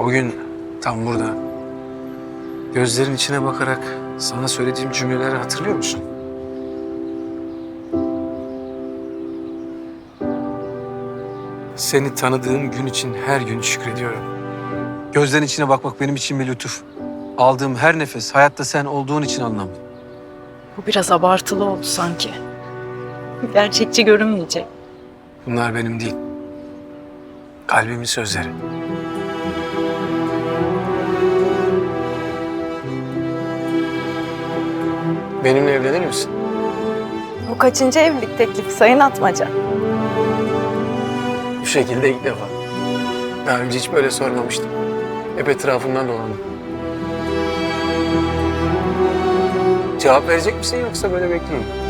O gün tam burada gözlerin içine bakarak sana söylediğim cümleleri hatırlıyor musun? Seni tanıdığım gün için her gün şükrediyorum. Gözlerin içine bakmak benim için bir lütuf. Aldığım her nefes hayatta sen olduğun için anlamlı. Bu biraz abartılı oldu sanki. Gerçekçi görünmeyecek. Bunlar benim değil. Kalbimin sözleri. Benimle evlenir misin? Bu kaçıncı evlilik teklifi Sayın Atmaca? Bu şekilde ilk defa. Daha önce hiç böyle sormamıştım. Hep etrafından dolandım. Cevap verecek misin yoksa böyle musun?